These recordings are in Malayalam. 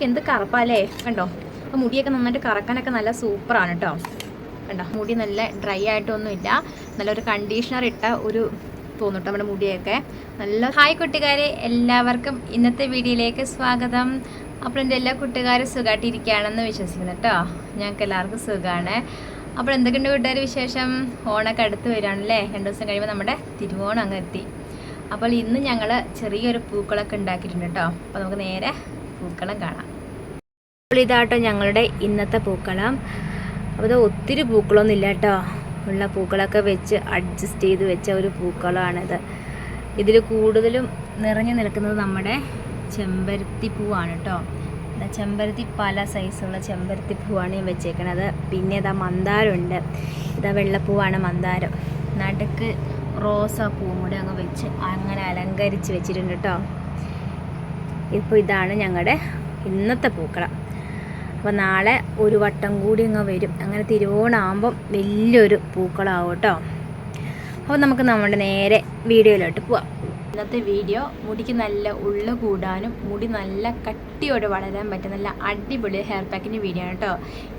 നോക്കി എന്ത് കറുപ്പല്ലേ? കണ്ടോ? അപ്പോൾ മുടിയൊക്കെ നന്നായിട്ട് കറക്കാനൊക്കെ നല്ല സൂപ്പറാണ് കേട്ടോ കണ്ടോ? മുടി നല്ല ഡ്രൈ ആയിട്ടൊന്നുമില്ല. നല്ലൊരു കണ്ടീഷണർ ഇട്ട ഒരു തോന്നിട്ട് നമ്മുടെ മുടിയൊക്കെ. നല്ല ഹായ് കുട്ടികാരെ എല്ലാവർക്കും ഇന്നത്തെ വീഡിയോയിലേക്ക് സ്വാഗതം. അപ്പോൾ എന്റെ എല്ലാ കൂട്ടുകാരും സുഖമായിട്ടിരിക്കുകയാണെന്ന് വിശ്വസിക്കുന്നു കേട്ടോ ഞങ്ങൾക്ക് എല്ലാവർക്കും സുഖമാണ് അപ്പോൾ എന്തൊക്കെയുണ്ട് കൂട്ടുകാർ വിശേഷം? ഓണൊക്കെ അടുത്ത് വരികയാണല്ലേ? രണ്ട് ദിവസം കഴിയുമ്പോൾ നമ്മുടെ തിരുവോണം അങ്ങ് എത്തി. അപ്പോൾ ഇന്ന് ഞങ്ങൾ ചെറിയൊരു പൂക്കളൊക്കെ ഉണ്ടാക്കിയിട്ടുണ്ട് കേട്ടോ അപ്പോൾ നമുക്ക് നേരെ പൂക്കളം കാണാം. അപ്പോൾ ഇതാട്ടോ ഞങ്ങളുടെ ഇന്നത്തെ പൂക്കളം. അപ്പോൾ ഒത്തിരി പൂക്കളൊന്നും ഇല്ല കേട്ടോ ഉള്ള പൂക്കളൊക്കെ വെച്ച് അഡ്ജസ്റ്റ് ചെയ്ത് വെച്ച ഒരു പൂക്കളമാണിത് ഇതിൽ കൂടുതലും നിറഞ്ഞു നിൽക്കുന്നത് നമ്മുടെ ചെമ്പരത്തി പൂവാണ് കേട്ടോ ചെമ്പരത്തി പല സൈസുള്ള ചെമ്പരത്തി പൂവാണ് ഞാൻ വെച്ചേക്കണത്. പിന്നെ ഇതാ മന്ദാരമുണ്ട്. ഇതാ വെള്ളപ്പൂവാണ് മന്ദാരം. നടുക്ക് റോസാ പൂവും കൂടെ അങ്ങ് വെച്ച് അങ്ങനെ അലങ്കരിച്ച് വെച്ചിട്ടുണ്ട് കേട്ടോ ഇപ്പോൾ ഇതാണ് ഞങ്ങളുടെ ഇന്നത്തെ പൂക്കളം. അപ്പോൾ നാളെ ഒരു വട്ടം കൂടി അങ്ങ് വരും. അങ്ങനെ തിരുവോണമാകുമ്പം വലിയൊരു പൂക്കളാവും കേട്ടോ. അപ്പോൾ നമുക്ക് നമ്മുടെ നേരെ വീഡിയോയിലോട്ട് പോവാം. ഇന്നത്തെ വീഡിയോ മുടിക്ക് നല്ല ഉള്ളു കൂടാനും മുടി നല്ല കട്ടിയോടെ വളരാൻ പറ്റും നല്ല അടിപൊളി ഹെയർ പാക്കിന്റെ വീഡിയോ ആണ് കേട്ടോ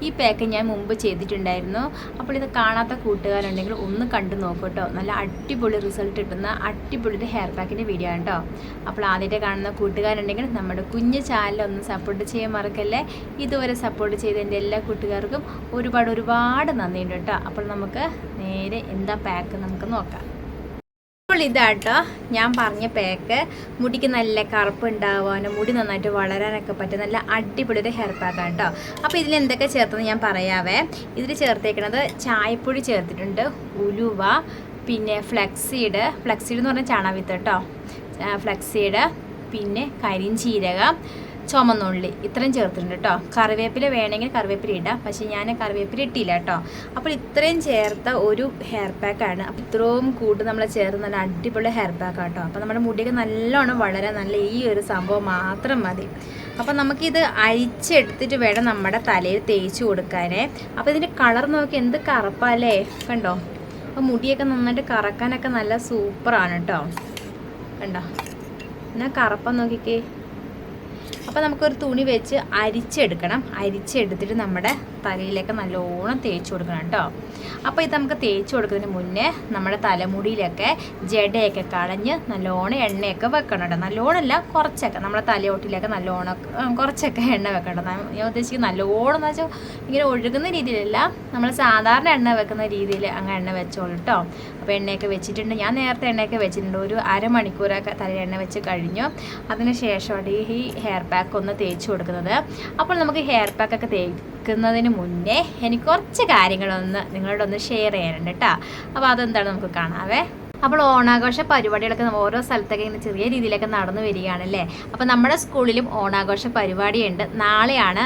ഈ പാക്ക് ഞാൻ മുമ്പ് ചെയ്തിട്ടുണ്ടായിരുന്നു. അപ്പോൾ ഇത് കാണാത്ത കൂട്ടുകാരുണ്ടെങ്കിൽ ഒന്ന് കണ്ടു നോക്കൂ കേട്ടോ നല്ല അടിപൊളി റിസൾട്ട് കിട്ടുന്ന അടിപൊളി ഹെയർ പാക്കിന്റെ വീഡിയോ ആണ് കേട്ടോ അപ്പോൾ ആദ്യമായിട്ട് കാണുന്ന കൂട്ടുകാരുണ്ടെങ്കിൽ നമ്മുടെ കുഞ്ഞു ചാനൽ ഒന്ന് സപ്പോർട്ട് ചെയ്യാൻ മറക്കല്ലേ? ഇതുവരെ സപ്പോർട്ട് ചെയ്ത എന്റെ എല്ലാ കൂട്ടുകാർക്കും ഒരുപാട് ഒരുപാട് നന്ദിയുണ്ട് കേട്ടോ അപ്പോൾ നമുക്ക് നേരെ എന്താ പാക്ക് നമുക്ക് നോക്കാം. അപ്പോൾ ഇതാട്ടോ ഞാൻ പറഞ്ഞ പേക്ക് മുടിക്ക് നല്ല കറുപ്പ് ഉണ്ടാവാനും മുടി നന്നായിട്ട് വളരാനൊക്കെ പറ്റും നല്ല അടിപൊളി ഒരു ഹെയർ പാക്കാണ് കേട്ടോ അപ്പോൾ ഇതിൽ എന്തൊക്കെ ചേർത്തെന്ന് ഞാൻ പറയാവേ. ഇതിൽ ചേർത്തേക്കണത് ചായപ്പൊടി ചേർത്തിട്ടുണ്ട് ഉലുവ പിന്നെ ഫ്ലെക്സീഡ് ഫ്ലെക്സീഡ് എന്ന് പറഞ്ഞാൽ ചാണകവിത്ത് കേട്ടോ ഫ്ലെക്സീഡ് പിന്നെ കരിഞ്ചീരകം ചുമന്നുള്ളി. ഇത്രയും ചേർത്തിട്ടുണ്ട് കേട്ടോ കറിവേപ്പില വേണമെങ്കിൽ കറിവേപ്പില ഇടാം. പക്ഷേ ഞാൻ കറിവേപ്പില ഇട്ടില്ല കേട്ടോ അപ്പോൾ ഇത്രയും ചേർത്ത ഒരു ഹെയർ പാക്കാണ് അപ്പോൾ ഇത്രയും കൂട്ട് നമ്മൾ ചേർത്ത് നല്ല അടിപൊളി ഹെയർ പാക്ക് കേട്ടോ അപ്പോൾ നമ്മുടെ മുടിയൊക്കെ നല്ലോണം വളരെ നല്ല ഈ ഒരു സംഭവം മാത്രം മതി. അപ്പോൾ നമുക്കിത് അഴിച്ചെടുത്തിട്ട് വേണം നമ്മുടെ തലയിൽ തേച്ച് കൊടുക്കാനേ. അപ്പോൾ ഇതിന്റെ കളർ നോക്കി എന്ത് കറുപ്പല്ലേ കണ്ടോ? അപ്പോൾ മുടിയൊക്കെ നന്നായിട്ട് കറക്കാനൊക്കെ നല്ല സൂപ്പറാണ് കേട്ടോ കണ്ടോ? എന്നാൽ കറുപ്പം നോക്കിക്കേ. അപ്പോൾ നമുക്കൊരു തുണി വെച്ച് അരിച്ചെടുക്കണം. അരിച്ചെടുത്തിട്ട് നമ്മുടെ തലയിലേക്ക് നല്ലോണം തേച്ച് കൊടുക്കണം കേട്ടോ. അപ്പോൾ ഇത് നമുക്ക് തേച്ച് കൊടുക്കുന്നതിന് മുന്നേ നമ്മുടെ തലമുടിയിലൊക്കെ ജടയൊക്കെ കളഞ്ഞ് നല്ലോണം എണ്ണയൊക്കെ വെക്കണം കേട്ടോ. നല്ലോണമല്ല കുറച്ചൊക്കെ. നമ്മുടെ തലയോട്ടിലൊക്കെ നല്ലോണം കുറച്ചൊക്കെ എണ്ണ വെക്കണം ഞാൻ ഉദ്ദേശിക്കുന്നത് നല്ലോണം എന്ന് വെച്ചാൽ ഇങ്ങനെ ഒഴുകുന്ന രീതിയിലല്ല. നമ്മൾ സാധാരണ എണ്ണ വെക്കുന്ന രീതിയിൽ അങ്ങ് എണ്ണ വെച്ചോളൂ കേട്ടോ. അപ്പോൾ എണ്ണയൊക്കെ വെച്ചിട്ടുണ്ട്. ഞാൻ നേരത്തെ എണ്ണയൊക്കെ വെച്ചിട്ടുണ്ട്. ഒരു അരമണിക്കൂറൊക്കെ തലയിൽ എണ്ണ വെച്ച് കഴിഞ്ഞു. അതിന് ശേഷമാണ് ഈ ഹെയർ പാക്ക് ഒന്ന് തേച്ച് കൊടുക്കുന്നത്. അപ്പോൾ നമുക്ക് ഹെയർ പാക്കൊക്കെ തേക്കുന്നതിന് മുന്നേ എനിക്ക് കുറച്ച് കാര്യങ്ങളൊന്ന് നിങ്ങളോടൊന്ന് ഷെയർ ചെയ്യാനുണ്ട് കേട്ടോ അപ്പോൾ അതെന്താണ് നമുക്ക് കാണാവേ? അപ്പോൾ ഓണാഘോഷ പരിപാടികളൊക്കെ ഓരോ സ്ഥലത്തൊക്കെ ഇങ്ങനെ ചെറിയ രീതിയിലൊക്കെ നടന്നു വരികയാണല്ലേ? അപ്പോൾ നമ്മുടെ സ്കൂളിലും ഓണാഘോഷ പരിപാടിയുണ്ട്. നാളെയാണ്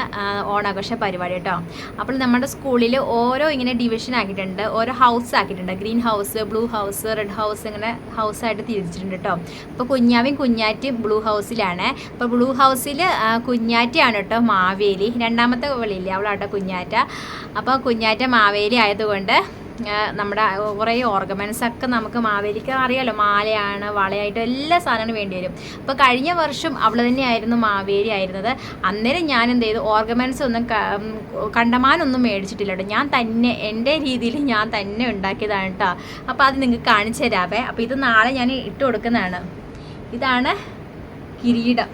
ഓണാഘോഷ പരിപാടി കേട്ടോ. അപ്പോൾ നമ്മുടെ സ്കൂളിൽ ഓരോ ഇങ്ങനെ ഡിവിഷൻ ആക്കിയിട്ടുണ്ട്. ഓരോ ഹൗസ് ആക്കിയിട്ടുണ്ട്. Green house blue house red house ഇങ്ങനെ ഹൗസായിട്ട് തിരിച്ചിട്ടുണ്ട് കേട്ടോ. അപ്പോൾ കുഞ്ഞാവും കുഞ്ഞാറ്റും ബ്ലൂ ഹൗസിലാണ് അപ്പോൾ ബ്ലൂ ഹൗസിൽ കുഞ്ഞാറ്റയാണ് കേട്ടോ മാവേലി. രണ്ടാമത്തെ വിളിയില്ലേ? അവളാട്ടോ കുഞ്ഞാറ്റ. അപ്പോൾ കുഞ്ഞാറ്റ മാവേലി ആയതുകൊണ്ട് നമ്മുടെ കുറേ ഓർഗമെൻസ് ഒക്കെ നമുക്ക് മാവേലിക്ക് അറിയാലോ. മാലയാണ് വളയായിട്ട് എല്ലാ സാധനങ്ങളും വേണ്ടി വരും. അപ്പോൾ കഴിഞ്ഞ വർഷം അവൾ തന്നെയായിരുന്നു മാവേലി ആയിരുന്നത്. അന്നേരം ഞാൻ എന്ത് ചെയ്തു? ഓർഗമെൻസ് ഒന്നും കണ്ടമാനൊന്നും മേടിച്ചിട്ടില്ല കേട്ടോ. ഞാൻ തന്നെ എന്റെ രീതിയിൽ ഞാൻ തന്നെ ഉണ്ടാക്കിയതാണ് കേട്ടോ അപ്പോൾ അത് നിങ്ങൾക്ക് കാണിച്ചു തരാവേ. അപ്പോൾ ഇത് നാളെ ഞാൻ ഇട്ട് കൊടുക്കുന്നതാണ്. ഇതാണ് കിരീടം.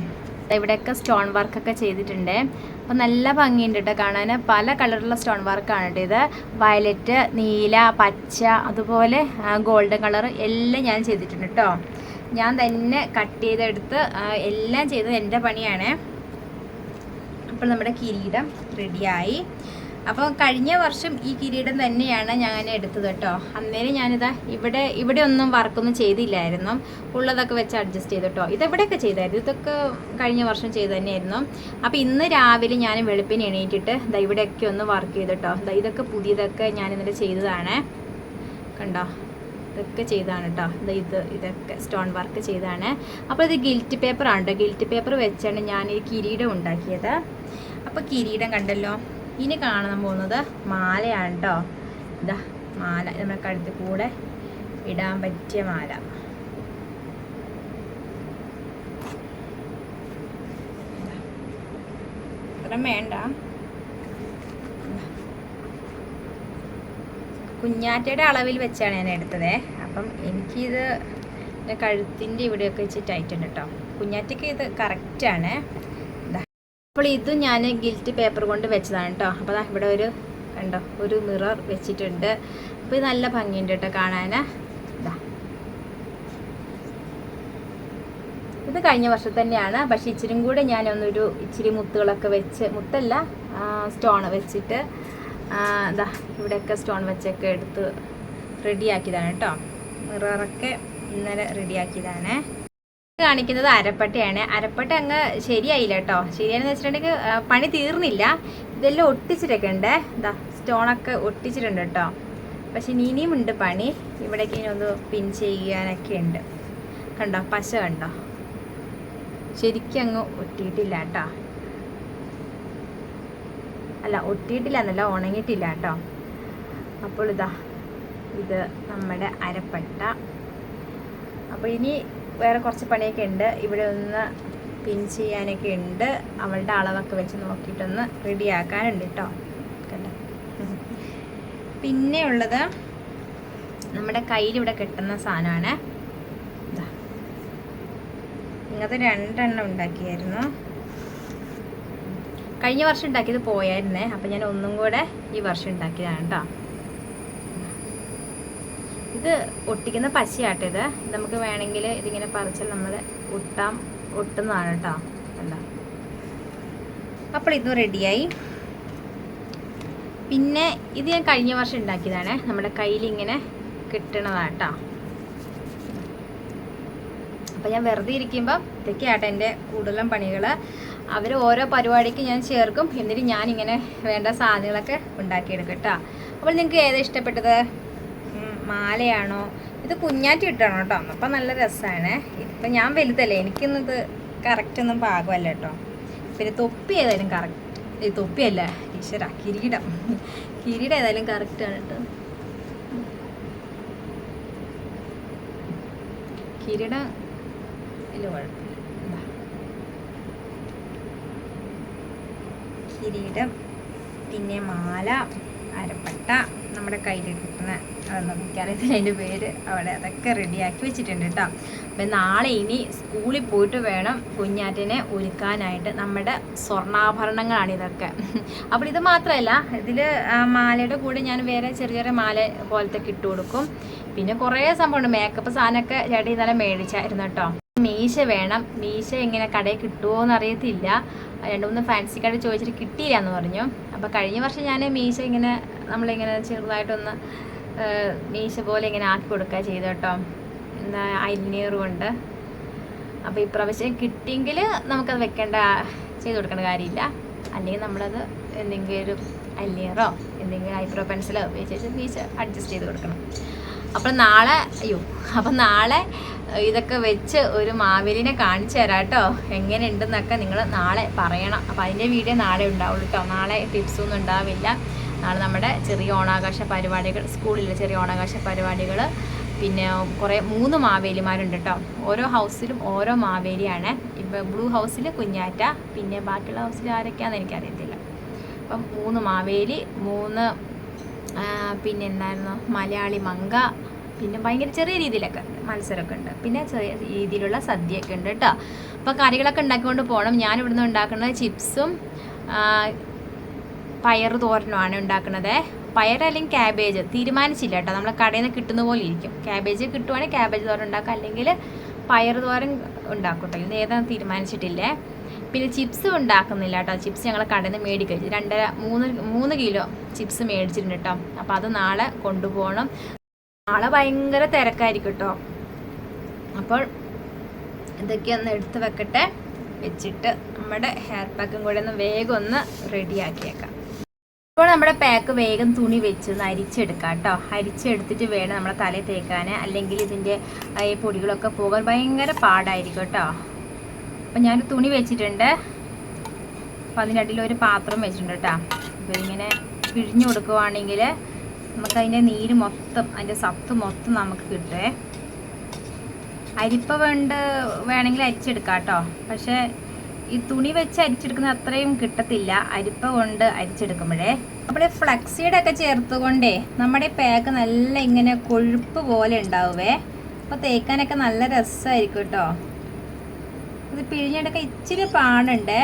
ഇവിടെയൊക്കെ സ്റ്റോൺ വർക്കൊക്കെ ചെയ്തിട്ടുണ്ട്. അപ്പോൾ നല്ല ഭംഗിയുണ്ട് കേട്ടോ കാണാൻ പല കളറുള്ള സ്റ്റോൺ വർക്കാണ് കേട്ടോ ഇത്. വയലറ്റ് നീല പച്ച അതുപോലെ ഗോൾഡൻ കളർ എല്ലാം ഞാൻ ചെയ്തിട്ടുണ്ട് കേട്ടോ ഞാൻ തന്നെ കട്ട് ചെയ്തെടുത്ത് എല്ലാം ചെയ്തത് എന്റെ പണിയാണ്. അപ്പോൾ നമ്മുടെ കിരീടം റെഡിയായി അപ്പോൾ കഴിഞ്ഞ വർഷം ഈ കിരീടം തന്നെയാണ് ഞാൻ എടുത്തത് കേട്ടോ. അന്നേരം ഞാനിതാ ഇവിടെ ഇവിടെ ഒന്നും വർക്കൊന്നും ചെയ്തില്ലായിരുന്നു. ഉള്ളതൊക്കെ വെച്ച് അഡ്ജസ്റ്റ് ചെയ്തു കേട്ടോ. ഇതെവിടെയൊക്കെ ചെയ്തായിരുന്നു? ഇതൊക്കെ കഴിഞ്ഞ വർഷം ചെയ്തു തന്നെയായിരുന്നു. അപ്പോൾ ഇന്ന് രാവിലെ ഞാൻ വെളുപ്പിന് എണീറ്റിട്ട് ദാ ഇവിടെയൊക്കെ ഒന്ന് വർക്ക് ചെയ്തു കേട്ടോ. ഇതൊക്കെ പുതിയതൊക്കെ ഞാൻ ഇന്നലെ ചെയ്തതാണ്. കണ്ടോ? ഇതൊക്കെ ചെയ്താണ് കേട്ടോ. ഇത് ഇത് ഇതൊക്കെ സ്റ്റോൺ വർക്ക് ചെയ്താണ്. അപ്പോൾ ഇത് ഗിൽറ്റ് പേപ്പറാണ് കേട്ടോ. ഗിൽറ്റ് പേപ്പർ വെച്ചാണ് ഞാൻ ഈ കിരീടം ഉണ്ടാക്കിയത്. അപ്പോൾ കിരീടം കണ്ടല്ലോ. ഇനി കാണാൻ പോകുന്നത് മാലയാണ് കേട്ടോ ഇതാ മാല നമ്മുടെ കഴുത്തിൽ കൂടെ ഇടാൻ പറ്റിയ മാല. വേണ്ട. കുഞ്ഞാറ്റയുടെ അളവിൽ വെച്ചാണ് ഞാൻ എടുത്തത്. അപ്പം എനിക്കിത് കഴുത്തിന്റെ ഇവിടെയൊക്കെ വെച്ച് ടൈറ്റ് ഉണ്ട് കേട്ടോ കുഞ്ഞാറ്റയ്ക്ക് ഇത് കറക്റ്റാണ് അപ്പോൾ ഇത് ഞാൻ ഗിൽറ്റ് പേപ്പർ കൊണ്ട് വെച്ചതാണ് കേട്ടോ അപ്പോൾ ഇവിടെ ഒരു കണ്ടോ ഒരു മിറർ വെച്ചിട്ടുണ്ട്. അപ്പോൾ ഇത് നല്ല ഭംഗിയുണ്ട് കേട്ടോ കാണാൻ ഇതാ ഇത് കഴിഞ്ഞ വർഷം തന്നെയാണ്. പക്ഷെ ഇച്ചിരി കൂടെ ഞാനൊന്നൊരു ഇച്ചിരി മുത്തുകളൊക്കെ വെച്ച് മുത്തല്ല സ്റ്റോൺ വെച്ചിട്ട് ഇതാ ഇവിടെയൊക്കെ സ്റ്റോൺ വെച്ചൊക്കെ എടുത്ത് റെഡിയാക്കിയതാണ് കേട്ടോ മിററൊക്കെ ഇന്നലെ റെഡിയാക്കിയതാണ് കാണിക്കുന്നത് അരപ്പട്ടയാണ്. അരപ്പട്ട അങ്ങ് ശരിയായില്ല കേട്ടോ. ശരിയാണെന്ന് വെച്ചിട്ടുണ്ടെങ്കിൽ പണി തീർന്നില്ല. ഇതെല്ലാം ഒട്ടിച്ചിട്ടൊക്കെ ഉണ്ട് ഇതാ സ്റ്റോണൊക്കെ ഒട്ടിച്ചിട്ടുണ്ട് കേട്ടോ. പക്ഷെ ഇനി ഇനിയും ഉണ്ട് പണി. ഇവിടേക്ക് ഇനി ഒന്ന് പിൻ ചെയ്യാനൊക്കെ ഉണ്ട്. കണ്ടോ? പശ കണ്ടോ? ശരിക്കും അങ്ങ് ഒട്ടിയിട്ടില്ല കേട്ടോ. അല്ല ഒട്ടിയിട്ടില്ല എന്നല്ല ഉണങ്ങിയിട്ടില്ല കേട്ടോ. അപ്പോൾ ഇതാ ഇത് നമ്മുടെ അരപ്പട്ട. അപ്പോൾ ഇനി വേറെ കുറച്ച് പണിയൊക്കെ ഉണ്ട്. ഇവിടെ ഒന്ന് പിൻ ചെയ്യാനൊക്കെ ഉണ്ട്. അവളുടെ അളവൊക്കെ വെച്ച് നോക്കിയിട്ടൊന്ന് റെഡിയാക്കാനുണ്ട് കേട്ടോ കണ്ടോ? പിന്നെ ഉള്ളത് നമ്മുടെ കയ്യിൽ ഇവിടെ കിട്ടുന്ന സാധനമാണ്. ഇതാ ഇങ്ങനത്തെ രണ്ടെണ്ണം ഉണ്ടാക്കിയായിരുന്നു. കഴിഞ്ഞ വർഷം ഉണ്ടാക്കിയത് പോയായിരുന്നേ. അപ്പം ഞാൻ ഒന്നും കൂടെ ഈ വർഷം ഉണ്ടാക്കിയതാണ് കേട്ടോ ഇത് ഒട്ടിക്കുന്ന പശയാട്ടോ ഇത്. നമുക്ക് വേണമെങ്കിൽ ഇതിങ്ങനെ പറിച്ചാൽ നമ്മൾ ഒട്ടാം ഒട്ടുന്നതാണ് കേട്ടോ. അല്ല അപ്പോൾ ഇതും റെഡിയായി. പിന്നെ ഇത് ഞാൻ കഴിഞ്ഞ വർഷം ഉണ്ടാക്കിയതാണ്. നമ്മുടെ കയ്യിൽ ഇങ്ങനെ കിട്ടണതാണ് കേട്ടോ. അപ്പം ഞാൻ വെറുതെ ഇരിക്കുമ്പം ഇതൊക്കെയാട്ടെ എന്റെ കൂടുതലും പണികൾ അവർ ഓരോ പരിപാടിക്ക് ഞാൻ ചേർക്കും. എന്നിട്ട് ഞാനിങ്ങനെ വേണ്ട സാധനങ്ങളൊക്കെ ഉണ്ടാക്കിയെടുക്കും കേട്ടോ. അപ്പോൾ നിങ്ങൾക്ക് ഏതാ ഇഷ്ടപ്പെട്ടത്? മാലയാണോ? ഇത് കുഞ്ഞാറ്റി ഇട്ടാണോ കേട്ടോ അപ്പം നല്ല രസമാണ് ഇപ്പം ഞാൻ വലുതല്ലേ എനിക്കൊന്നും ഇത് കറക്റ്റ് ഒന്നും പാകമല്ല കേട്ടോ പിന്നെ തൊപ്പി ഏതായാലും കറക്റ്റ് ഈ തൊപ്പിയല്ല ഈശ്വര കിരീടം. കിരീടം ഏതായാലും കറക്റ്റാണ് കേട്ടോ കിരീടം വലിയ കുഴപ്പമില്ല. കിരീടം പിന്നെ മാല അരപ്പട്ട നമ്മുടെ കയ്യിൽ കിട്ടുന്ന അതൊന്നും അതിന്റെ പേര് അവിടെ അതൊക്കെ റെഡിയാക്കി വെച്ചിട്ടുണ്ട് കേട്ടോ അപ്പം നാളെ ഇനി സ്കൂളിൽ പോയിട്ട് വേണം കുഞ്ഞാറ്റിനെ ഒരുക്കാനായിട്ട് നമ്മുടെ സ്വർണാഭരണങ്ങളാണ് ഇതൊക്കെ. അപ്പോൾ ഇത് മാത്രമല്ല ഇതിൽ മാലയുടെ കൂടെ ഞാൻ വേറെ ചെറിയ ചെറിയ മാല പോലത്തെ ഇട്ട് കൊടുക്കും. പിന്നെ കുറേ സംഭവമുണ്ട്. മേക്കപ്പ് സാധനമൊക്കെ ചേട്ടൻ ഇന്നലെ മേടിച്ചായിരുന്നു കേട്ടോ മീശ വേണം. മീശ എങ്ങനെ കടയിൽ കിട്ടുമോ എന്ന് അറിയത്തില്ല. രണ്ട് മൂന്ന് ഫാൻസി കട ചോദിച്ചിട്ട് കിട്ടിയില്ല എന്ന് പറഞ്ഞു. അപ്പോൾ കഴിഞ്ഞ വർഷം ഞാൻ മീശ ഇങ്ങനെ നമ്മളിങ്ങനെ ചെറുതായിട്ടൊന്ന് മീശ പോലെ ഇങ്ങനെ ആക്കി കൊടുക്കുക ചെയ്തു കേട്ടോ. എന്താ അരിനീർ കൊണ്ട് അപ്പോൾ ഇപ്രാവശ്യം കിട്ടിയെങ്കിൽ നമുക്കത് വെക്കേണ്ട ചെയ്ത് കൊടുക്കേണ്ട കാര്യമില്ല. അല്ലെങ്കിൽ നമ്മളത് എന്തെങ്കിലും അല്ലിയറോ എന്തെങ്കിലും ഐബ്രോ പെൻസിലോ ഉപയോഗിച്ച് മീശ അഡ്ജസ്റ്റ് ചെയ്ത് കൊടുക്കണം. അപ്പം നാളെ അയ്യോ അപ്പം നാളെ ഇതൊക്കെ വെച്ച് ഒരു മാവേലിനെ കാണിച്ചു തരാം കേട്ടോ. എങ്ങനെയുണ്ടെന്നൊക്കെ നിങ്ങൾ നാളെ പറയണം. അപ്പം അതിന്റെ വീഡിയോ നാളെ ഉണ്ടാവുള്ളൂ കേട്ടോ. നാളെ ടിപ്സൊന്നും ഉണ്ടാവില്ല. നാളെ നമ്മുടെ ചെറിയ ഓണാകാശ പരിപാടികൾ സ്കൂളിലെ ചെറിയ ഓണാകാശ പരിപാടികൾ. പിന്നെ കുറേ മൂന്ന് മാവേലിമാരുണ്ട് കേട്ടോ ഓരോ ഹൗസിലും ഓരോ മാവേലിയാണ്. ഇപ്പോൾ ബ്ലൂ ഹൗസിൽ കുഞ്ഞാറ്റ പിന്നെ ബാക്കിയുള്ള ഹൗസിൽ ആരൊക്കെയാണെന്ന് എനിക്കറിയത്തില്ല. അപ്പം മൂന്ന് മാവേലി മൂന്ന് പിന്നെ എന്തായിരുന്നു? മലയാളി മങ്ക പിന്നെ ഭയങ്കര ചെറിയ രീതിയിലൊക്കെ മത്സരമൊക്കെ ഉണ്ട്. പിന്നെ ചെറിയ രീതിയിലുള്ള സദ്യയൊക്കെ ഉണ്ട് കേട്ടോ അപ്പോൾ കറികളൊക്കെ ഉണ്ടാക്കിക്കൊണ്ട് പോകണം ഞാൻ ഇവിടുന്ന് ഉണ്ടാക്കുന്നത് ചിപ്സും പയർ തോരനുമാണ് ഉണ്ടാക്കുന്നത്. പയർ അല്ലെങ്കിൽ ക്യാബേജ് തീരുമാനിച്ചില്ല കേട്ടോ. നമ്മൾ കടയിൽ നിന്ന് കിട്ടുന്ന പോലെ ഇരിക്കും. ക്യാബേജ് കിട്ടുവാണെങ്കിൽ ക്യാബേജ് തോരൻ ഉണ്ടാക്കുക അല്ലെങ്കിൽ പയർ തോരൻ ഉണ്ടാക്കും കേട്ടോ. ഇത് ഏതാണ് തീരുമാനിച്ചിട്ടില്ലേ. പിന്നെ ചിപ്സ് ഉണ്ടാക്കുന്നില്ല കേട്ടോ. ചിപ്സ് ഞങ്ങൾ കടയിൽ നിന്ന് മേടിക്കഴിച്ചു രണ്ടര മൂന്ന് മൂന്ന് കിലോ ചിപ്സ് മേടിച്ചിട്ടുണ്ട് കേട്ടോ. അപ്പോൾ അത് നാളെ കൊണ്ടുപോകണം. നാളെ ഭയങ്കര തിരക്കായിരിക്കും കേട്ടോ. അപ്പോൾ ഇതൊക്കെ ഒന്ന് എടുത്ത് വെക്കട്ടെ. വെച്ചിട്ട് നമ്മുടെ ഹെയർ പാക്കും കൂടെ ഒന്ന് വേഗം ഒന്ന് റെഡിയാക്കിയേക്കാം ഇപ്പോൾ നമ്മുടെ പാക്ക് വേഗം തുണി വെച്ച് അരിച്ചെടുക്കാം കേട്ടോ. അരിച്ചെടുത്തിട്ട് വേണം നമ്മളെ തലയിൽ തേക്കാൻ. അല്ലെങ്കിൽ ഇതിന്റെ ഈ പൊടികളൊക്കെ പോകാൻ ഭയങ്കര പാടായിരിക്കും കേട്ടോ. അപ്പം ഞാൻ തുണി വെച്ചിട്ടുണ്ട്. അപ്പം അതിനടിയിൽ ഒരു പാത്രം വെച്ചിട്ടുണ്ട് കേട്ടോ. അപ്പോൾ ഇങ്ങനെ പിഴിഞ്ഞു കൊടുക്കുവാണെങ്കിൽ നമുക്ക് അതിന്റെ നീര് മൊത്തം അതിന്റെ സത്ത് മൊത്തം നമുക്ക് കിട്ടേ. അരിപ്പ വേണ്ട വേണമെങ്കിൽ അരിച്ചെടുക്കാം കേട്ടോ. പക്ഷേ ഈ തുണി വെച്ച് അരിച്ചെടുക്കുന്ന അത്രയും കിട്ടത്തില്ല. അരിപ്പ കൊണ്ട് അരിച്ചെടുക്കുമ്പോഴേ. നമ്മൾ ഫ്ലക്സീഡ് ഒക്കെ ചേർത്തുകൊണ്ടേ നമ്മുടെ പാക്ക് നല്ല ഇങ്ങനെ കൊഴുപ്പ് പോലെ ഉണ്ടാവുമേ അപ്പോൾ തേക്കാനൊക്കെ നല്ല രസമായിരിക്കും കേട്ടോ ഇത് പിഴിഞ്ഞെടുക്കാൻ ഇച്ചിരി പാടുണ്ട്.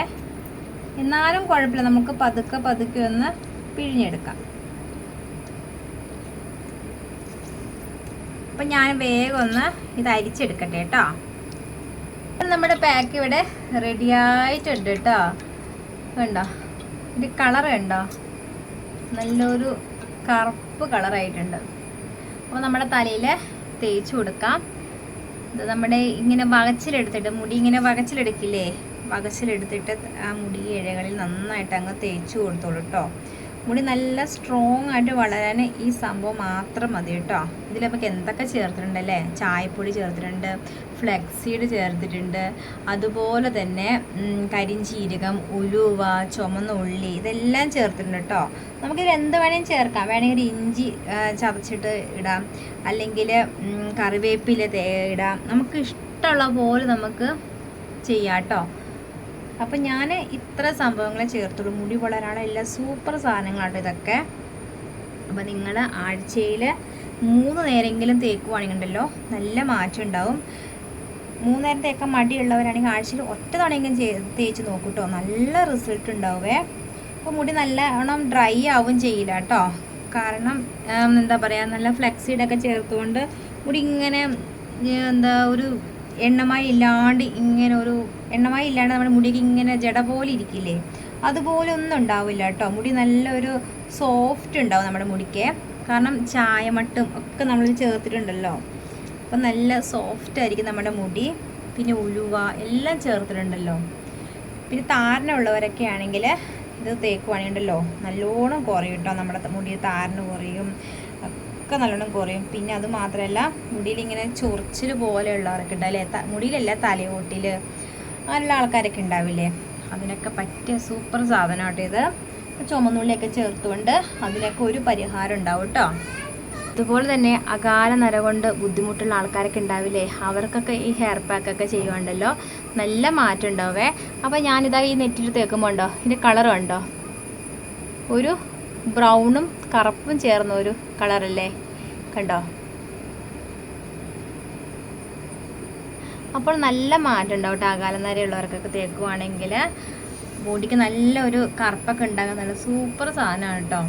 എന്നാലും കുഴപ്പമില്ല. നമുക്ക് പതുക്കെ പതുക്കെ ഒന്ന് പിഴിഞ്ഞെടുക്കാം. അപ്പം ഞാൻ വേഗം ഒന്ന് ഇത് അരിച്ചെടുക്കട്ടെ കേട്ടോ നമ്മുടെ പാക്ക് ഇവിടെ റെഡി ആയിട്ടുണ്ട് കേട്ടോ കണ്ടോ? ഇത് കളർ കണ്ടോ? നല്ലൊരു കറുപ്പ് കളറായിട്ടുണ്ട് അപ്പോൾ നമ്മുടെ തലയിൽ തേച്ച് കൊടുക്കാം. ഇത് നമ്മുടെ ഇങ്ങനെ വകച്ചിലെടുത്തിട്ട് മുടി ഇങ്ങനെ വകച്ചിലെടുക്കില്ലേ? വകച്ചിലെടുത്തിട്ട് ആ മുടി ഇഴകളിൽ നന്നായിട്ട് അങ്ങ് തേച്ച് കൊടുത്തോളൂ കേട്ടോ മുടി നല്ല സ്ട്രോങ് ആയിട്ട് വളരാൻ ഈ സംഭവം മാത്രം മതി കേട്ടോ. ഇതിൽ നമുക്ക് എന്തൊക്കെ ചേർത്തിട്ടുണ്ട് അല്ലേ? ചായപ്പൊടി ചേർത്തിട്ടുണ്ട് ഫ്ലെക്സീഡ് ചേർത്തിട്ടുണ്ട് അതുപോലെ തന്നെ കരിഞ്ചീരകം ഉലുവ ചുമന്ന ഉള്ളി ഇതെല്ലാം ചേർത്തിട്ടുണ്ട് കേട്ടോ. നമുക്കിത് എന്ത് വേണമെങ്കിലും ചേർക്കാം. വേണമെങ്കിൽ ഇഞ്ചി ചതച്ചിട്ട് ഇടാം. അല്ലെങ്കിൽ കറിവേപ്പില ഇടാം. നമുക്ക് ഇഷ്ടമുള്ള പോലെ നമുക്ക് ചെയ്യാം കേട്ടോ. അപ്പം ഞാൻ ഇത്ര സംഭവങ്ങളെ ചേർത്തുള്ളൂ. മുടി വളരാനുള്ള എല്ലാ സൂപ്പർ സാധനങ്ങളാണ് ഇതൊക്കെ. അപ്പം നിങ്ങൾ ആഴ്ചയിൽ മൂന്ന് നേരമെങ്കിലും തേക്കുവാണെങ്കിലുണ്ടല്ലോ നല്ല മാറ്റം ഉണ്ടാവും. മൂന്ന് നേരം തേക്കാൻ മടിയുള്ളവരാണെങ്കിൽ ആഴ്ചയിൽ ഒറ്റ തവണയെങ്കിലും തേച്ച് നോക്കൂട്ടോ. നല്ല റിസൾട്ട് ഉണ്ടാവേ. അപ്പോൾ മുടി നല്ലവണ്ണം ഡ്രൈ ആവും ചെയ്യില്ല കേട്ടോ. കാരണം എന്താ പറയുക നല്ല ഫ്ലെക്സിഡൊക്കെ ചേർത്തുകൊണ്ട് മുടി ഇങ്ങനെ എന്താ ഒരു എണ്ണമായി ഇല്ലാണ്ട് ഇങ്ങനെ ഒരു എണ്ണമായി ഇല്ലാണ്ട് നമ്മുടെ മുടിക്ക് ഇങ്ങനെ ജട പോലെ ഇരിക്കില്ലേ? അതുപോലെ ഒന്നും ഉണ്ടാവില്ല കേട്ടോ. മുടി നല്ലൊരു സോഫ്റ്റ് ഉണ്ടാവും നമ്മുടെ മുടിക്ക്. കാരണം ചായമട്ടും ഒക്കെ നമ്മൾ ചേർത്തിട്ടുണ്ടല്ലോ. അപ്പം നല്ല സോഫ്റ്റ് ആയിരിക്കും നമ്മുടെ മുടി. പിന്നെ ഉലുവ എല്ലാം ചേർത്തിട്ടുണ്ടല്ലോ. പിന്നെ താരന ഉള്ളവരൊക്കെ ആണെങ്കിൽ ഇത് തേക്കുവാണെങ്കിലോ നല്ലോണം കുറയും കേട്ടോ. നമ്മുടെ മുടി താരന് കുറയും. ഒക്കെ നല്ലോണം കുറയും. പിന്നെ അത് മാത്രമല്ല മുടിയിൽ ഇങ്ങനെ ചൊറിച്ചിൽ പോലെയുള്ളവരൊക്കെ ഉണ്ടാവില്ലേ അല്ലേ മുടിയിലല്ല തലയോട്ടിൽ അങ്ങനെയുള്ള ആൾക്കാരൊക്കെ ഉണ്ടാവില്ലേ? അതിനൊക്കെ പറ്റിയ സൂപ്പർ സാധനം കേട്ടോ ഇത്. ചുമന്നുള്ളിയൊക്കെ ചേർത്തുകൊണ്ട് അതിനൊക്കെ ഒരു പരിഹാരം ഉണ്ടാവും കേട്ടോ അതുപോലെ തന്നെ അകാല നര കൊണ്ട് ബുദ്ധിമുട്ടുള്ള ആൾക്കാരൊക്കെ ഉണ്ടാവില്ലേ? അവർക്കൊക്കെ ഈ ഹെയർ പാക്കൊക്കെ ഒക്കെ ചെയ്യുവാണ്ടല്ലോ. നല്ല മാറ്റം ഉണ്ടാവേ. അപ്പോൾ ഞാനിതാ ഈ നെറ്റിൽ തേക്കുമ്പോൾ ഉണ്ടോ? ഇതിന്റെ കളർ ഉണ്ടോ ഒരു ബ്രൗണും കറുപ്പും ചേർന്ന ഒരു കളറല്ലേ കണ്ടോ? അപ്പോൾ നല്ല മാറ്റം ഉണ്ടാവും കേട്ടോ ഉള്ളവർക്കൊക്കെ തേക്കുവാണെങ്കിൽ. ബോഡിക്ക് നല്ലൊരു കറുപ്പൊക്കെ ഉണ്ടാകാൻ നല്ല സൂപ്പർ സാധനമാണ് കേട്ടോ.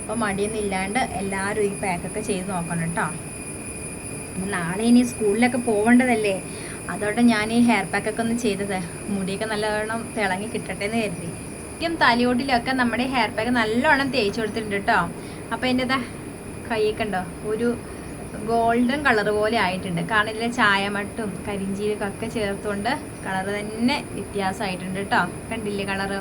അപ്പോൾ മടിയൊന്നും ഇല്ലാണ്ട് എല്ലാവരും ഈ പാക്കൊക്കെ ചെയ്ത് നോക്കണം കേട്ടോ. നാളെ ഇനി സ്കൂളിലൊക്കെ പോവേണ്ടതല്ലേ? അതോടെ ഞാൻ ഈ ഹെയർ പാക്കൊക്കെ ഒന്ന് ചെയ്തത്. മുടിയൊക്കെ നല്ലവണ്ണം തിളങ്ങി കിട്ടട്ടെ എന്ന് കരുതി. ശരിക്കും തലയോട്ടിലൊക്കെ നമ്മുടെ ഹെയർ പാക്ക് നല്ലവണ്ണം തേച്ച് കൊടുത്തിട്ടുണ്ട് കേട്ടോ. അപ്പോൾ എന്റെ ദാ കൈയൊക്കെ ഉണ്ടോ? ഒരു ഗോൾഡൻ കളർ പോലെ ആയിട്ടുണ്ട്. കാരണം ഇതിലെ ചായമട്ടും കരിഞ്ചീരകൊക്കെ ചേർത്തുകൊണ്ട് കളർ തന്നെ വ്യത്യാസമായിട്ടുണ്ട് കേട്ടോ കണ്ടില്ലേ കളറ്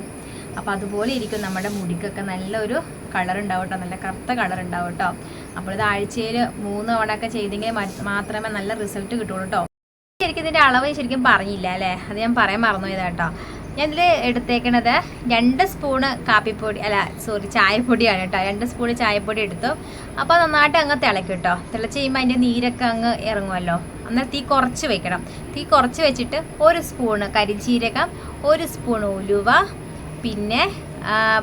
അപ്പോൾ അതുപോലെ ഇരിക്കും നമ്മുടെ മുടിക്കൊക്കെ നല്ലൊരു കളർ ഉണ്ടാവും കേട്ടോ നല്ല കറുത്ത കളർ ഉണ്ടാവും കേട്ടോ അപ്പോൾ ഇത് ആഴ്ചയിൽ മൂന്ന് തവണയൊക്കെ ചെയ്തെങ്കിൽ മാത്രമേ നല്ല റിസൾട്ട് കിട്ടുള്ളൂ കേട്ടോ ശരിക്കും ഇതിന്റെ അളവ് ശരിക്കും പറഞ്ഞില്ല അല്ലേ? അത് ഞാൻ പറയാൻ മറന്നു പോയതാ ഇതിൽ എടുത്തേക്കണത് രണ്ട് സ്പൂണ് കാപ്പിപ്പൊടി അല്ല സോറി ചായപ്പൊടിയാണ് കേട്ടോ. രണ്ട് സ്പൂണ് ചായപ്പൊടി എടുത്തു. അപ്പോൾ നന്നായിട്ട് അങ്ങ് തിളയ്ക്കും കേട്ടോ. തിളച്ച് കഴിയുമ്പോൾ അതിന്റെ നീരൊക്കെ അങ്ങ് ഇറങ്ങുമല്ലോ. അന്നേരം തീ കുറച്ച് വെക്കണം. തീ കുറച്ച് വെച്ചിട്ട് ഒരു സ്പൂണ് കരിജീരകം ഒരു സ്പൂൺ ഉലുവ പിന്നെ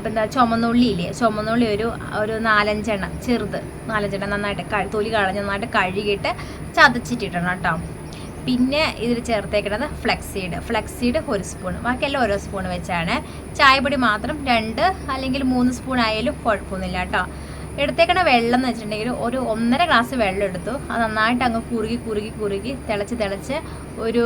എന്താ ചുമന്നുള്ളി ഇല്ലേ? ചുമന്നുള്ളി ഒരു ഒരു നാലഞ്ചെണ്ണം ചെറുത് നാലഞ്ചെണ്ണം നന്നായിട്ട് തൊലി കളഞ്ഞ് നന്നായിട്ട് കഴുകിയിട്ട് ചതച്ചിട്ടിടണം കേട്ടോ. പിന്നെ ഇതിൽ ചേർത്തേക്കുന്നത് ഫ്ലെക്സീഡ് ഫ്ലെക്സീഡ് ഒരു സ്പൂൺ ബാക്കിയെല്ലാം ഓരോ സ്പൂൺ വെച്ചാണ്. ചായപ്പൊടി മാത്രം രണ്ട് അല്ലെങ്കിൽ മൂന്ന് സ്പൂൺ ആയാലും കുഴപ്പമൊന്നുമില്ല കേട്ടോ. എടുത്തേക്കണ വെള്ളം എന്ന് വെച്ചിട്ടുണ്ടെങ്കിൽ ഒരു ഒന്നര ഗ്ലാസ് വെള്ളം എടുത്തു. അത് നന്നായിട്ട് അങ്ങ് കുറുകി കുറുകി കുറുകി തിളച്ച് തിളച്ച് ഒരു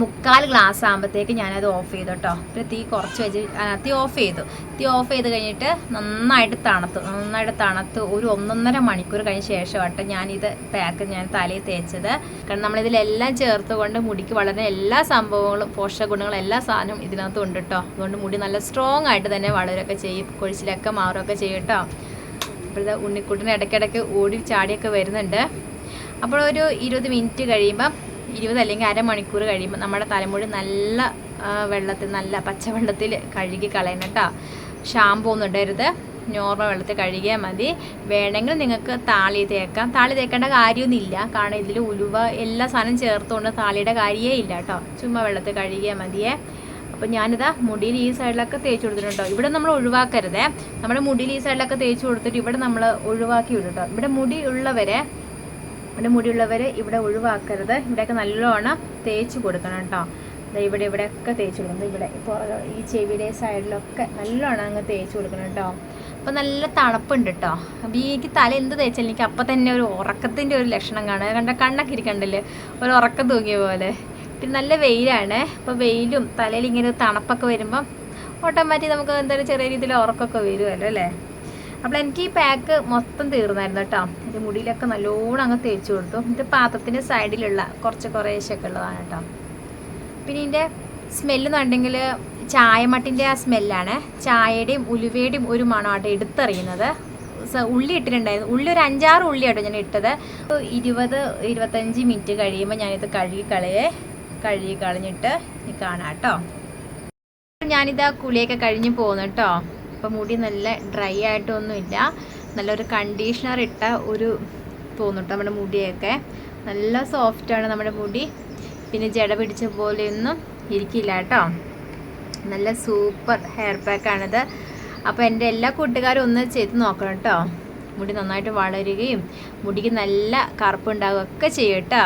മുക്കാൽ ഗ്ലാസ് ആകുമ്പോഴത്തേക്ക് ഞാനത് ഓഫ് ചെയ്തു കേട്ടോ. പിന്നെ തീ കുറച്ച് വെച്ച് തീ ഓഫ് ചെയ്തു. തീ ഓഫ് ചെയ്ത് കഴിഞ്ഞിട്ട് നന്നായിട്ട് തണുത്തു. നന്നായിട്ട് തണുത്ത് ഒരു ഒന്നൊന്നര മണിക്കൂർ കഴിഞ്ഞ ശേഷമായിട്ട് ഞാനിത് പാക്ക് ഞാൻ തലയിൽ തേച്ചത്. കാരണം നമ്മളിതിലെല്ലാം ചേർത്ത് കൊണ്ട് മുടിക്ക് വളരെ എല്ലാ സംഭവങ്ങളും പോഷക ഗുണങ്ങളും എല്ലാ സാധനവും ഇതിനകത്തും ഉണ്ട് കേട്ടോ. അതുകൊണ്ട് മുടി നല്ല സ്ട്രോങ് ആയിട്ട് തന്നെ വളരൊക്കെ ചെയ്യും കൊഴിച്ചിലൊക്കെ മാറുകയൊക്കെ ചെയ്യും കേട്ടോ. അപ്പോഴത്തെ ഉണ്ണിക്കുട്ടിന് ഇടയ്ക്കിടയ്ക്ക് ഓടി ചാടിയൊക്കെ വരുന്നുണ്ട്. അപ്പോൾ ഒരു ഇരുപത് മിനിറ്റ് കഴിയുമ്പം ഇരുപത് അല്ലെങ്കിൽ അരമണിക്കൂർ കഴിയുമ്പോൾ നമ്മുടെ തലമുടി നല്ല വെള്ളത്തിൽ നല്ല പച്ചവെള്ളത്തിൽ കഴുകി കളയണം കേട്ടോ. ഷാമ്പൂ ഒന്നും ഇടരുത്. നോർമൽ വെള്ളത്തിൽ കഴുകിയാൽ മതി. വേണമെങ്കിൽ നിങ്ങൾക്ക് താളി തേക്കാം. താളി തേക്കേണ്ട കാര്യമൊന്നുമില്ല. കാരണം ഇതിൽ ഉലുവ എല്ലാ സാധനം ചേർത്തുകൊണ്ട് താളിയുടെ കാര്യമേ ഇല്ല കേട്ടോ. ചുമ്മാ വെള്ളത്തിൽ കഴുകിയാൽ മതിയേ. അപ്പോൾ ഞാനിതാ മുടിയിൽ ഈ സൈഡിലൊക്കെ തേച്ച് കൊടുത്തിട്ടുണ്ടോ ഇവിടെ നമ്മൾ ഒഴിവാക്കരുതേ. നമ്മുടെ മുടിയിൽ ഈ സൈഡിലൊക്കെ തേച്ച് കൊടുത്തിട്ട് ഇവിടെ നമ്മൾ ഒഴിവാക്കി വിടും കേട്ടോ. ഇവിടെ മുടി ഉള്ളവരെ ഇവിടെ മുടിയുള്ളവർ ഇവിടെ ഒഴിവാക്കരുത്. ഇവിടെയൊക്കെ നല്ലോണം തേച്ച് കൊടുക്കണം കേട്ടോ. ഇവിടെ ഇവിടെയൊക്കെ തേച്ച് കൊടുക്കണം. ഇവിടെ ഇപ്പോൾ ഈ ചെവിയുടെ സൈഡിലൊക്കെ നല്ലോണം അങ്ങ് തേച്ച് കൊടുക്കണം കേട്ടോ. അപ്പോൾ നല്ല തണുപ്പുണ്ട് കേട്ടോ. അപ്പോൾ എനിക്ക് തല എന്ത് തേച്ചാലും എനിക്ക് അപ്പം തന്നെ ഒരു ഉറക്കത്തിന്റെ ഒരു ലക്ഷണം കാണുക കണ്ട കണ്ണൊക്കെ ഇരിക്കണ്ടല്ലേ ഒരു ഉറക്കം തൂങ്ങിയ പോലെ. പിന്നെ നല്ല വെയിലാണ്. അപ്പോൾ വെയിലും തലയിൽ ഇങ്ങനെ തണുപ്പൊക്കെ വരുമ്പം ഓട്ടോമാറ്റിക് നമുക്ക് എന്തായാലും ചെറിയ രീതിയിൽ ഉറക്കമൊക്കെ വരുമല്ലോ അല്ലേ? അപ്പോൾ എനിക്ക് ഈ പാക്ക് മൊത്തം തീർന്നായിരുന്നു കേട്ടോ. എന്റെ മുടിയിലൊക്കെ നല്ലോണം അങ്ങ് തേച്ച് കൊടുത്തു. ഇത് പാത്രത്തിന്റെ സൈഡിലുള്ള കുറച്ച് കുറേശ്ശൊക്കെ ഉള്ളതാണ് കേട്ടോ. പിന്നെ ഇതിന്റെ സ്മെല്ല് എന്നുണ്ടെങ്കിൽ ചായമട്ടിന്റെ ആ സ്മെല്ലാണ് ചായയുടെയും ഉലുവയുടെയും ഒരു മണമാട്ടോ എടുത്തറിയുന്നത്. ഉള്ളി ഇട്ടിട്ടുണ്ടായിരുന്നു. ഉള്ളി ഒരു അഞ്ചാറ് ഉള്ളിയാട്ടോ ഞാൻ ഇട്ടത്. ഇരുപത് ഇരുപത്തഞ്ച് മിനിറ്റ് കഴിയുമ്പോൾ ഞാനിത് കഴുകി കളയേ കഴുകി കളഞ്ഞിട്ട് കാണാം കേട്ടോ. ഞാനിത് ആ കുളിയൊക്കെ കഴിഞ്ഞ് പോകുന്നു കേട്ടോ. അപ്പം മുടി നല്ല ഡ്രൈ ആയിട്ടൊന്നുമില്ല. നല്ലൊരു കണ്ടീഷണർ ഇട്ട ഒരു തോന്നുട്ടോ നമ്മുടെ മുടിയൊക്കെ. നല്ല സോഫ്റ്റാണ് നമ്മുടെ മുടി. പിന്നെ ജട പിടിച്ച പോലെയൊന്നും ഇരിക്കില്ല കേട്ടോ. നല്ല സൂപ്പർ ഹെയർ പാക്കാണിത് അപ്പോൾ എന്റെ എല്ലാ കൂട്ടുകാരും ഒന്ന് ചെയ്ത് നോക്കണം കേട്ടോ. മുടി നന്നായിട്ട് വളരുകയും മുടിക്ക് നല്ല കറുപ്പുണ്ടാവുകയൊക്കെ ചെയ്യും കേട്ടോ.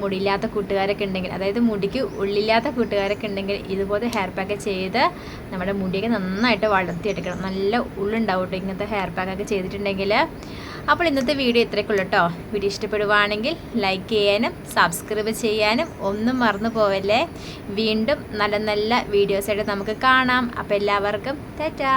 മുടിയില്ലാത്ത കൂട്ടുകാരൊക്കെ ഉണ്ടെങ്കിൽ അതായത് മുടിക്ക് ഉള്ളില്ലാത്ത കൂട്ടുകാരൊക്കെ ഉണ്ടെങ്കിൽ ഇതുപോലെ ഹെയർ പാക്ക് ചെയ്ത് നമ്മുടെ മുടിയൊക്കെ നന്നായിട്ട് വളർത്തിയെടുക്കണം. നല്ല ഉള്ളുണ്ടാവും കേട്ടോ ഇങ്ങനത്തെ ഹെയർ പാക്കൊക്കെ ചെയ്തിട്ടുണ്ടെങ്കിൽ. അപ്പോൾ ഇന്നത്തെ വീഡിയോ ഇത്രയ്ക്കുള്ളൂ കേട്ടോ വീഡിയോ ഇഷ്ടപ്പെടുവാണെങ്കിൽ ലൈക്ക് ചെയ്യാനും സബ്സ്ക്രൈബ് ചെയ്യാനും ഒന്നും മറന്നു പോവല്ലേ. വീണ്ടും നല്ല നല്ല വീഡിയോസായിട്ട് നമുക്ക് കാണാം. അപ്പോൾ എല്ലാവർക്കും ടാറ്റാ.